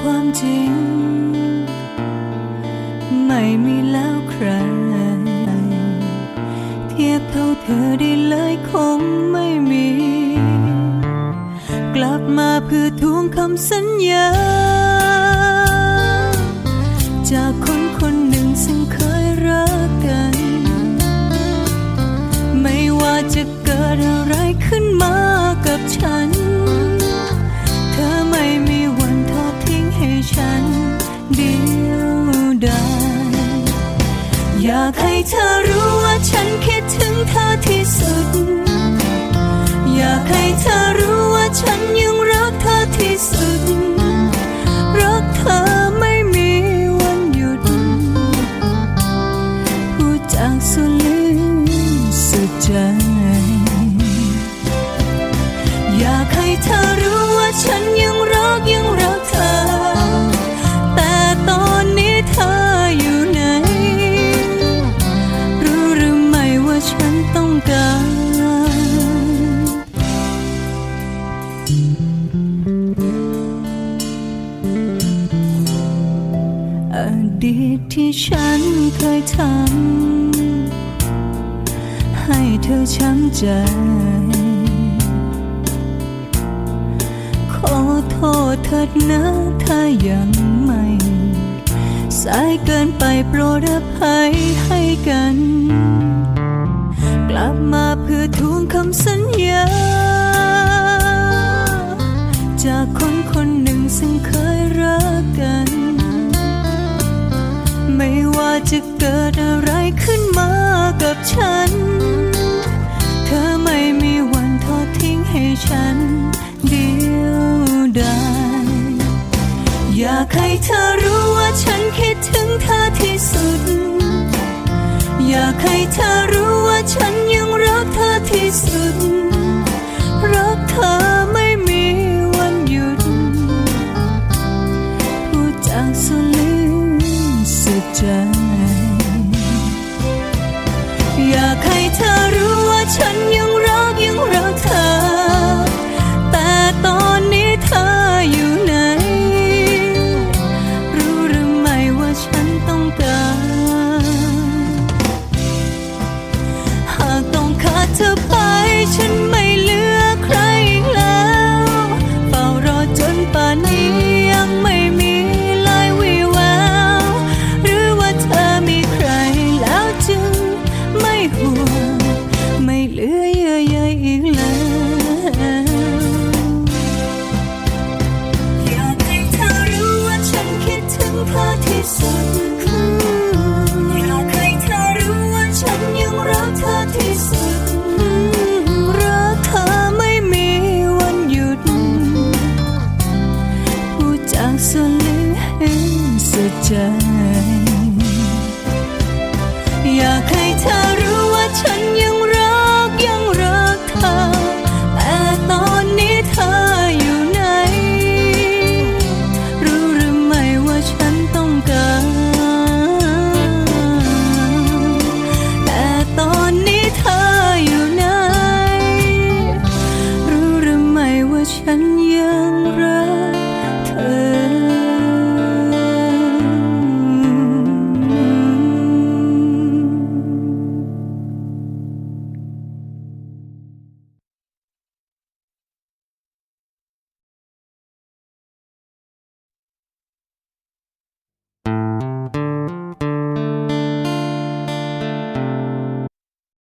ความจริง ไม่มีแล้วใคร เทียบเท่าเธอได้เลยคงไม่มี กลับมาเพื่อทวงคำสัญญา อยากให้เธอรู้ว่าฉันคิดถึงเธอที่สุด อยากให้เธอรู้ว่าฉันยังรักเธอที่สุด รักเธอไม่มีวันหยุด พูดจากสุดลึกสุดใจ อยากให้เธอรู้ว่าฉันยังรักยังรัก อดีตที่ฉันเคยทำให้เธอช้ำใจ ขอโทษเถิดนะถ้ายังไม่ สายเกินไปโปรดอภัยให้กัน กลับมาเพื่อทวงคำสัญญา จากคนคนหนึ่งซึ่งเคย จะเกิดอะไรขึ้นมากับฉัน เธอไม่มีวันทอดทิ้งให้ฉัน เดียวดายอยากให้เธอรู้ว่าฉันคิดถึงเธอที่สุด อยากให้เธอรู้ว่าฉันยังรักเธอที่สุด รักเธอไม่มีวันหยุดพูดจากสุด สุดใจ อยากให้เธอรู้ว่าฉันยัง เธอที่สุดอยากให้เธอรู้ว่าฉันยังรักเธอที่สุด รักเธอไม่มีวันหยุดพูดจากสุดลึงสุดใจ เ